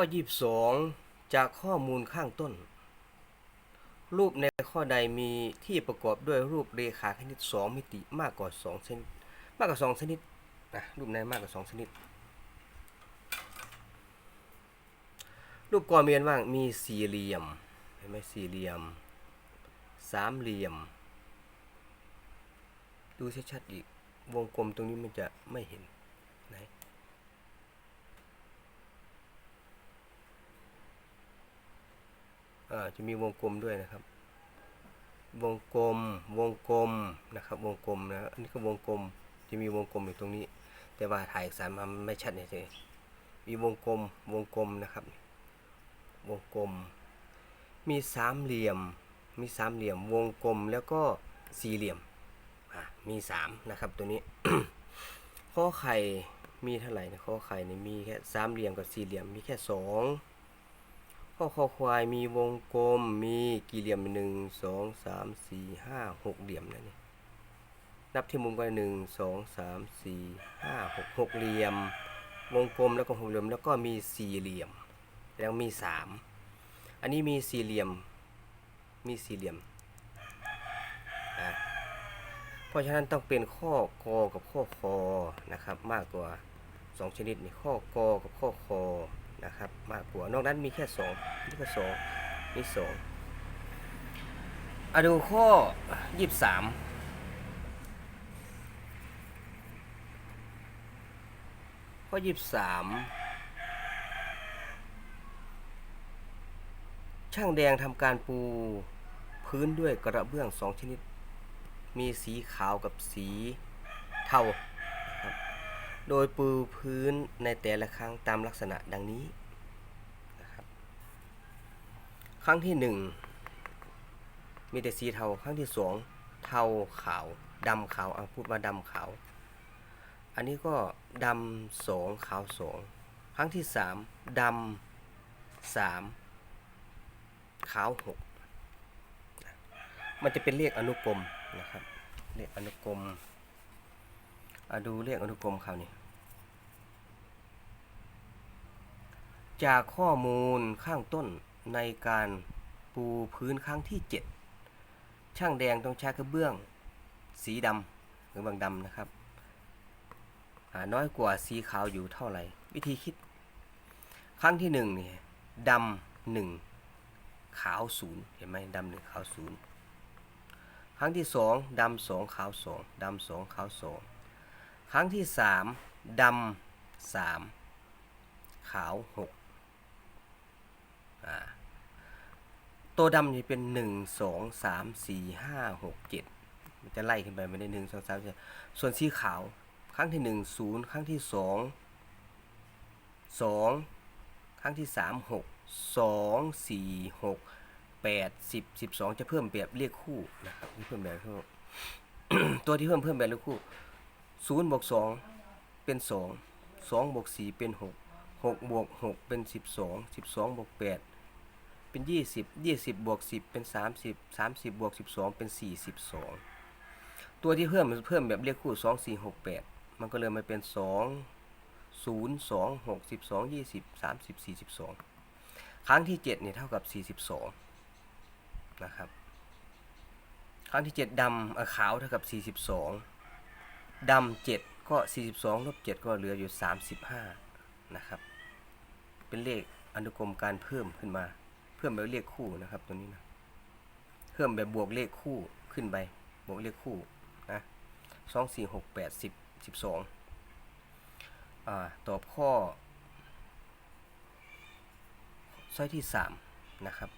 ข้อยี่สิบสองจากข้อมูลข้างต้น รูปในข้อใดมีที่ประกอบด้วยรูปเรขาคณิตสองมิติมากกว่าสองชนิดมากกว่าสองชนิดนะรูปในมากกว่าสองชนิด รูปกรมีอันว่างมีสี่เหลี่ยมเห็นไหมสี่เหลี่ยม สามเหลี่ยม ดูชัดๆอีกวงกลมตรงนี้มันจะไม่เห็นไหน อ่า จะมีวงกลมด้วยนะครับ วงกลม วงกลมนะครับ วงกลมนะอันนี้ก็วงกลม จะมีวงกลมอยู่ตรงนี้ แต่ว่าถ่ายเอกสารมาไม่ชัดเนี่ยเลยมีวงกลม วงกลมนะครับ วงกลม มีสามเหลี่ยม มีสามเหลี่ยม วงกลมแล้วก็สี่เหลี่ยม มีสามนะครับตัวนี้ ข้อไข่มีเท่าไหร่นะข้อไข่เนี่ยมีแค่สามเหลี่ยมกับสี่เหลี่ยม มีแค่สอง ข้อคอควายมีวงกลมมีกี่เหลี่ยมหนึ่งสองสามสี่ห้าหกเหลี่ยมนะนี่นับที่มุมกันหนึ่งสองสามสี่ห้าหกหกเหลี่ยม วงกลมแล้วก็หกเหลี่ยมแล้วก็มีสี่เหลี่ยม แล้วมีสามอันนี้มีสี่เหลี่ยมมีสี่เหลี่ยมนะเพราะฉะนั้นต้องเป็นข้อกอกับข้อคอนะครับ มากกว่าสองชนิดนี่ข้อกอกับข้อคอ นะครับมากกว่านอกนั้นมีแค่สองนี่ก็สองนี่สองอะดูข้อยี่สิบสามข้อยี่สิบสามช่างแดงทำการปูพื้นด้วยกระเบื้องสองชนิด มีสีขาวกับสีเทา โดยปูพื้นในแต่ละครั้งตามลักษณะดังนี้นะครับครั้งที่หนึ่งมีแต่สีเทา ครั้งที่สองเทาขาวดำขาวเอาพูดว่าดำขาว อันนี้ก็ดำสองขาวสองครั้งที่สามดำสามขาวหกมันจะเป็นเลขอนุกรมนะครับเลขอนุกรมอดูเลขอนุกรมคราวนี้ จากข้อมูลข้างต้นในการปูพื้นครั้งที่ 7 ช่างแดงต้องใช้กระเบื้อง สีดำหรือบางดำนะครับ น้อยกว่าสีขาวอยู่เท่าไหร่ วิธีคิด ครั้งที่หนึ่งเนี่ยดำหนึ่งขาวศูนย์เห็นไหมดำหนึ่งขาวศูนย์ครั้งที่สองดำสองขาวสองดำสองขาวสองครั้งที่สามดำสามขาวหก อ่าตัวดำจะเป็นหนึ่งสองสามสี่ห้าหกเจ็ดมันจะไล่ขึ้นไปไม่ได้หนึ่งสองสามสี่ส่วนสีขาวครั้งที่หนึ่งศูนย์ครั้งที่สองสองครั้งที่สามหกสองสี่หกแปดสิบสิบสองจะเพิ่มแบบเรียกคู่นะครับที่เพิ่มแบบเรียกคู่ตัวที่เพิ่มเพิ่มแบบเรียกคู่ศูนย์บวกสองเป็นสองสองบวกสี่เป็นหกหกบวกหกเป็นสิบสองสิบสองบวกแปด เป็นยี่สิบยี่สิบบวกสิบเป็นสามสิบสามสิบบวกสิบสองเป็นสี่สิบสองตัวที่เพิ่มมันเพิ่มแบบเลขคู่สองสี่หกแปดมันก็เลยมาเป็นสองศูนย์สองหกสิบสองยี่สิบสามสิบสี่สิบสองครั้งที่เจ็ดเนี่ยเท่ากับสี่สิบสองนะครับ ครั้งที่เจ็ดดำขาวเท่ากับสี่สิบสองดำเจ็ดก็ 42ลบ7ก็เหลืออยู่ 35 นะครับ เป็นเลขอนุกรมการเพิ่มขึ้นมา เพิ่มแบบเลขคู่นะครับ ตัวนี้นะเพิ่มแบบบวกเลขคู่ขึ้นไปบวกเลขคู่นะ2 4 6 8 10 12อ่าตอบข้อข้อยที่สามนะครับ